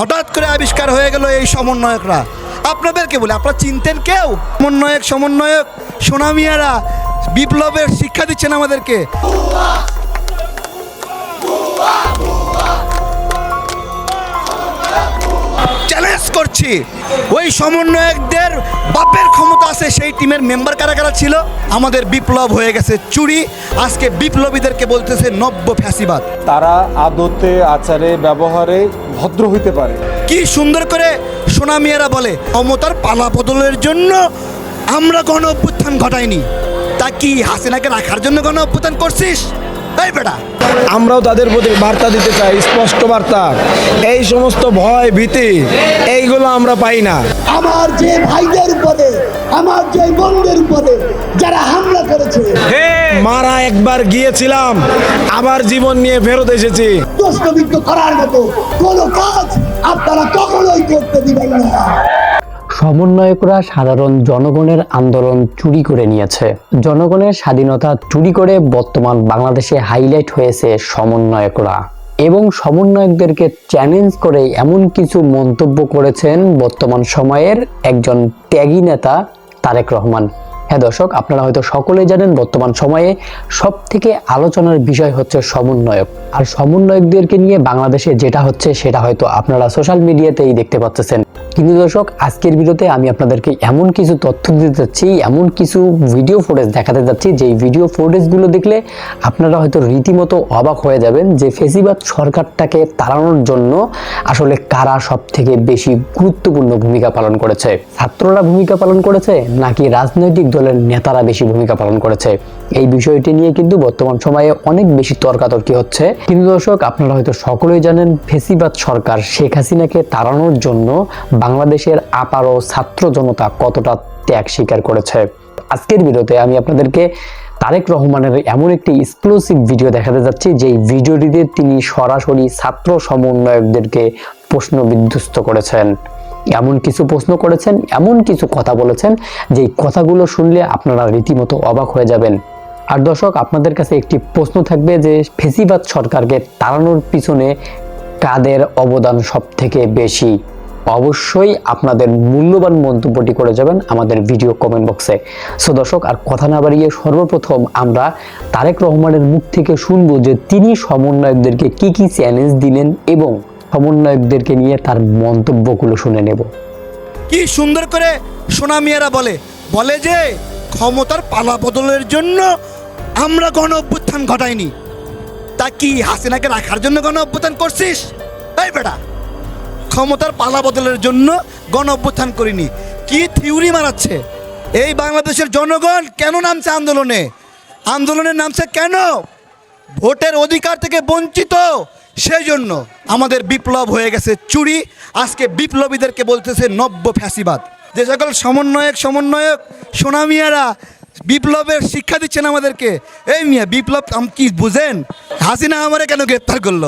হঠাৎ করে আবিষ্কার হয়ে গেল এই সমন্বয়করা। আপনাদেরকে বলে, আপনারা চিনতেন কেউ? সমন্বয়ক সমন্বয়ক, সোনামিয়ারা, বিপ্লবের শিক্ষা দিচ্ছেন আমাদেরকে। চ্যালেঞ্জ করছি। ওই সমন্বয়কদের বাপের ক্ষমতা আছে সেই টিমের মেম্বার কারা কারা ছিল? আমাদের বিপ্লব হয়ে গেছে চুরি। আজকে বিপ্লবীদেরকে বলতেছে নব্য ফ্যাসিবাদ। তারা আদতে আচারে ব্যবহারে ভদ্র হইতে পারে। কি সুন্দর করে সোনামিয়ারা বলে ক্ষমতার পালা বদলের জন্য আমরা গণ অভ্যুত্থান ঘটাইনি। তা কি হাসিনাকে রাখার জন্য গণ অভ্যুত্থান করছিস? এই বেটা। আমরাও তাদের প্রতি বার্তা দিতে চাই স্পষ্ট বার্তা। এই সমস্ত ভয় ভীতি এইগুলো আমরা পাই না। আমার যে ভাইদের উপরে আমার যে বোনদের উপরে যারা হামলা করেছে। মারা একবার গিয়েছিলাম আবার জীবন নিয়ে ফেরত এসেছি। প্রশ্নবিদ্ধ করার মতো কোনো কাজ আপনারা কখনোই করতে দিবেন না। সমন্বয়করা সাধারণ জনগণের আন্দোলন চুরি করে নিয়েছে। জনগণের স্বাধীনতা চুরি করে বর্তমান বাংলাদেশে হাইলাইট হয়েছে সমন্বয়করা। এবং সমন্বয়কদেরকে চ্যালেঞ্জ করে এমন কিছু মন্তব্য করেছেন বর্তমান সময়ের একজন ত্যাগী নেতা তারেক রহমান। হ্যাঁ দর্শক, আপনারা হয়তো সকলেই জানেন বর্তমান সময়ে সব থেকে আলোচনার বিষয় হচ্ছে সমন্বয়ক। আর সমন্বয়কদেরকে নিয়ে বাংলাদেশে যেটা হচ্ছে সেটা হয়তো আপনারা সোশ্যাল মিডিয়াতেই দেখতে পাচ্ছেন কিন্তু দর্শক, আজকের ভিডিওতে আমি আপনাদেরকে এমন কিছু তথ্য দিতে যাচ্ছি, এমন কিছু ভিডিও ফুটেজ দেখাতে যাচ্ছি, যেই ভিডিও ফুটেজগুলো দেখলে আপনারা হয়তো রীতিমতো অবাক হয়ে যাবেন যে ফেসিবাদ সরকারটাকে তাড়ানোর জন্য আসলে কারা সব থেকে বেশি গুরুত্বপূর্ণ ভূমিকা পালন করেছে। ছাত্ররা ভূমিকা পালন করেছে নাকি রাজনৈতিক দলের নেতারা বেশি ভূমিকা পালন করেছে। এই বিষয়টি নিয়ে কিন্তু বর্তমান সময়ে অনেক বেশি তর্কাতর্কি হচ্ছে। কিন্তু দর্শক, আপনারা হয়তো সকলেই জানেন, ফেসিবাদ সরকার শেখ হাসিনাকে তাড়ানোর জন্য বাংলাদেশের আপারও ছাত্র জনতা কতটা ত্যাগ স্বীকার করেছে। আজকের ভিডিওতে আমি আপনাদেরকে তারেক রহমানের এমন একটি এক্সক্লুসিভ ভিডিও দেখাতে যাচ্ছি, যেই ভিডিওটিতে তিনি সরাসরি ছাত্র সমন্বয়কদেরকে প্রশ্ন বিধ্বস্ত করেছেন। এমন কিছু প্রশ্ন করেছেন, এমন কিছু কথা বলেছেন, যেই কথাগুলো শুনলে আপনারা রীতিমতো অবাক হয়ে যাবেন। আর দর্শক, আপনাদের কাছে একটি প্রশ্ন থাকবে যে, ফেসিবাদ সরকারকে তাড়ানোর পিছনে কাদের অবদান সব থেকে বেশি? অবশ্যই আপনাদের মূল্যবান মন্তব্যটি করে যাবেন আমাদের ভিডিও কমেন্ট বক্সে সো দর্শক, আর কথা না বাড়িয়ে সর্বপ্রথম আমরা তারেক রহমানের মুখ থেকে শুনব যে, তিনি সমন্বয়কদেরকে কি কি চ্যালেঞ্জ দিলেন এবং সমন্বয়কদেরকে নিয়ে তার মন্তব্যগুলো শুনে নেব। কি সুন্দর করে সোনা মিয়ারা বলে বলে যে ক্ষমতার পালা বদলের জন্য আমরা গণ অভ্যুত্থান ঘটাইনি। তা কি হাসিনাকে রাখার জন্য গণ অভ্যুত্থান করছিস? তাই বেটা, ক্ষমতার পালা বদলের জন্য গণ অভ্যুত্থান করিনি। কি থিওরি মারাচ্ছে? এই বাংলাদেশের জনগণ কেন নামছে আন্দোলনে? আন্দোলনের নামছে কেন? ভোটের অধিকার থেকে বঞ্চিত সেই জন্য আমাদের বিপ্লব হয়ে গেছে চুরি। আজকে বিপ্লবীদেরকে বলতেছে নব্য ফ্যাসিবাদ। যে সকল সমন্বয়ক সমন্বয়ক, সোনামিয়ারা বিপ্লবের শিক্ষা দিচ্ছেন আমাদেরকে, এই মিয়া বিপ্লব কি বুঝেন? হাসিনা আমারে কেন গ্রেপ্তার করল?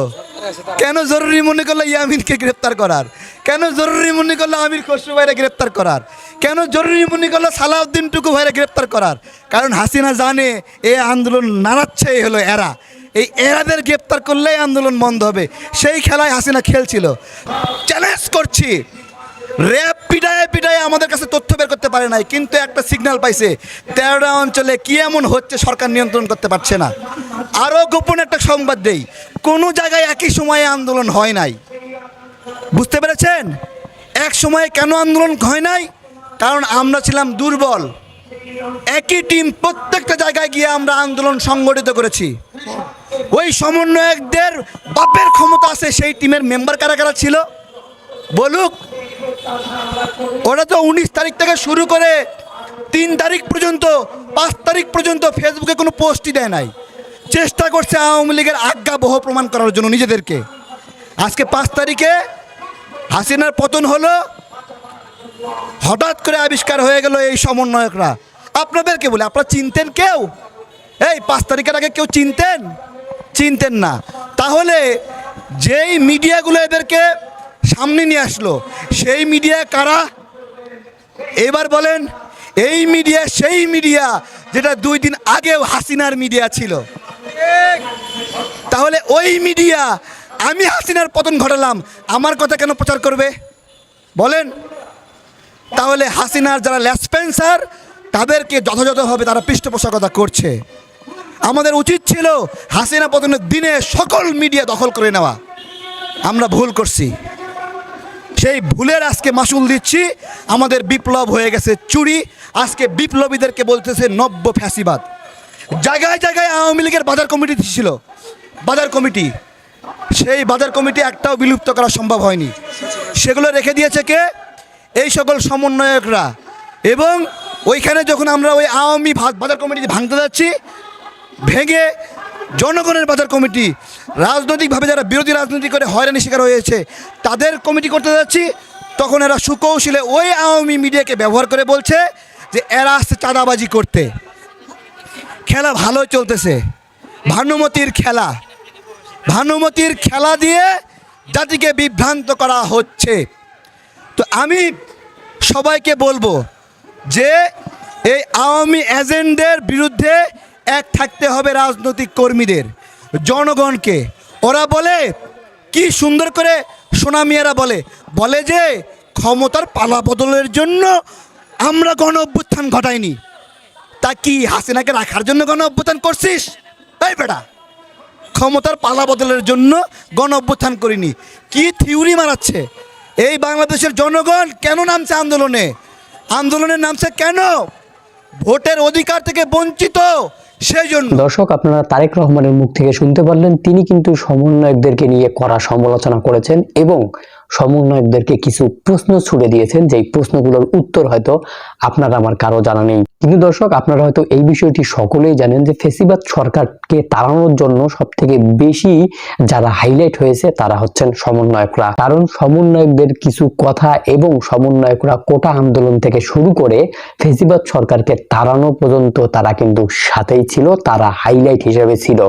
কেন জরুরি মনে করল ইয়ামিনকে গ্রেপ্তার করার? কেন জরুরি মনে করল আমির খসরু ভাইরে গ্রেপ্তার করার? কেন জরুরি মনে করল সালাউদ্দিন টুকু ভাইরে গ্রেপ্তার করার? কারণ হাসিনা জানে এ আন্দোলন নাড়াচ্ছে হলো এরা। এই এরাদের গ্রেপ্তার করলেই আন্দোলন বন্ধ হবে। সেই খেলায় হাসিনা খেলছিল। চ্যালেঞ্জ করছি। র্যাব পিটায় পিটায় আমাদের কাছে তথ্য বের করতে পারে নাই, কিন্তু একটা সিগন্যাল পাইছে। তেরোটা অঞ্চলে কি এমন হচ্ছে সরকার নিয়ন্ত্রণ করতে পারছে না। আরও গোপন একটা সংবাদ দেই। কোনো জায়গায় একই সময়ে আন্দোলন হয় নাই। বুঝতে পেরেছেন? এক সময়ে কেন আন্দোলন হয় নাই? কারণ আমরা ছিলাম দুর্বল। একই টিম প্রত্যেকটা জায়গায় গিয়ে আমরা আন্দোলন সংগঠিত করেছি। ওই সমন্বয়কদের বাপের ক্ষমতা আছে, সেই টিমের মেম্বার কারা কারা ছিল? বলুক। ওরা তো উনিশ তারিখ থেকে শুরু করে তিন তারিখ পর্যন্ত, পাঁচ তারিখ পর্যন্ত ফেসবুকে কোনো পোস্টই দেয় নাই। চেষ্টা করছে আওয়ামী লীগের আজ্ঞা বহ প্রমাণ করার জন্য নিজেদেরকে। আজকে পাঁচ তারিখে হাসিনার পতন হলো। হঠাৎ করে আবিষ্কার হয়ে গেল এই সমন্বয়করা। আপনাদেরকে বলে, আপনারা চিনতেন কেউ? এই পাঁচ তারিখের আগে কেউ চিনতেন? চিনতেন না। তাহলে যেই মিডিয়াগুলো এদেরকে সামনে নিয়ে আসলো, সেই মিডিয়া কারা? এবার বলেন, এই মিডিয়া সেই মিডিয়া যেটা দুই দিন আগেও হাসিনার মিডিয়া ছিল। তাহলে ওই মিডিয়া, আমি হাসিনার পতন ঘটালাম, আমার কথা কেন প্রচার করবে? বলেন, তাহলে হাসিনার যারা ল্যাসপেন্সার তাদেরকে যথাযথভাবে তারা পৃষ্ঠপোষকতা করছে। আমাদের উচিত ছিল হাসিনা পতনের দিনে সকল মিডিয়া দখল করে নেওয়া। আমরা ভুল করছি। সেই ভুলের আজকে মাসুল দিচ্ছি। আমাদের বিপ্লব হয়ে গেছে চুরি। আজকে বিপ্লবীদেরকে বলতেছে নব্য ফ্যাসিবাদ। জায়গায় জায়গায় আওয়ামী লীগের বাজার কমিটি ছিল। বাজার কমিটি। সেই বাজার কমিটি একটাও বিলুপ্ত করা সম্ভব হয়নি। সেগুলো রেখে দিয়েছে কে? এই সকল সমন্বয়করা। এবং ওইখানে যখন আমরা ওই আওয়ামী বাজার কমিটি ভাঙতে যাচ্ছি ভেঙে জনগণের বাজার কমিটি রাজনৈতিকভাবে যারা বিরোধী রাজনীতি করে হয়রানি শিকার হয়েছে, তাদের কমিটি করতে যাচ্ছি। তখন এরা সুকৌশলে ওই আওয়ামী মিডিয়াকে ব্যবহার করে বলছে যে এরা আসছে চাঁদাবাজি করতে। খেলা ভালো চলতেছে। ভানুমতির খেলা। ভানুমতির খেলা দিয়ে জাতিকে বিভ্রান্ত করা হচ্ছে। তো আমি সবাইকে বলব যে এই আওয়ামী এজেন্ডের বিরুদ্ধে এক থাকতে হবে রাজনৈতিক কর্মীদের, জনগণকে। ওরা বলে, কি সুন্দর করে সোনামিয়ারা বলে। বলে যে, ক্ষমতার পালা বদলের জন্য আমরা গণ অভ্যুত্থান ঘটাইনি। তা কি হাসিনাকে রাখার জন্য গণ অভ্যুত্থান করছিস? তাই বেটা, ক্ষমতার পালা বদলের জন্য গণ অভ্যুত্থান করিনি। কি থিওরি মারাচ্ছে? এই বাংলাদেশের জনগণ কেন নামছে আন্দোলনে? আন্দোলনের নামছে কেন? ভোটের অধিকার থেকে বঞ্চিত সেই জন্য দর্শক, আপনারা তারেক রহমানের মুখ থেকে শুনতে পারলেন, তিনি কিন্তু সমন্বয়কদেরকে নিয়ে করা সমালোচনা করেছেন এবং সমন্বয়কদেরকে কিছু প্রশ্ন ছুড়ে দিয়েছেন। যেই প্রশ্নগুলোর উত্তর হয়তো আপনার আমার কারও জানা নেই। কিন্তু দর্শক, আপনারা হয়তো এই বিষয়টি সকলেই জানেন যে ফেসিবাদ সরকারকে তাড়ানোর জন্য সব থেকে বেশি যারা হাইলাইট হয়েছে তারা হচ্ছেন সমন্বয়করা। কারণ সমন্বয়কদের কিছু কথা এবং সমন্বয়করা কোটা আন্দোলন থেকে শুরু করে ফেসিবাদ সরকারকে তাড়ানো পর্যন্ত তারা কিন্তু সাথেই ছিল, তারা হাইলাইট হিসেবে ছিল।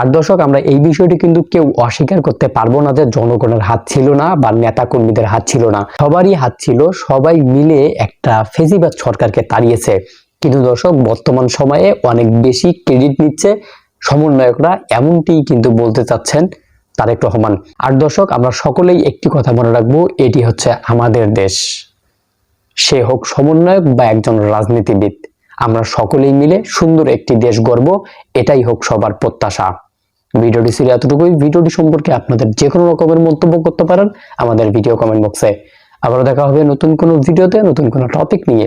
আর দর্শক, আমরা এই বিষয়টি কিন্তু কেউ অস্বীকার করতে পারব না যে জনগণের হাত ছিল না বা নেতা কর্মীদের হাত ছিল না। সবারই হাত ছিল, সবাই মিলে একটা ফেসিবাদ সরকারকে তাড়িয়েছে। কিন্তু দর্শক, বর্তমান সময়ে অনেক বেশি ক্রেডিট নিচ্ছে সমন্বয়করা এমনটি কিন্তু বলতে চাচ্ছেন তারেক রহমান। আর দর্শক, আমরা সকলেই একটি কথা মনে রাখব, এটি হচ্ছে আমাদের দেশ। সে হোক সমন্বয়ক বা একজন রাজনীতিবিদ, আমরা সকলেই মিলে সুন্দর একটি দেশ গড়ব, এটাই হোক সবার প্রত্যাশা। ভিডিওটি ছিল এতটুকুই। ভিডিওটি সম্পর্কে আপনাদের যে কোনো রকমের মন্তব্য করতে পারেন আমাদের ভিডিও কমেন্ট বক্সে আবারও দেখা হবে নতুন কোনো ভিডিওতে নতুন কোনো টপিক নিয়ে।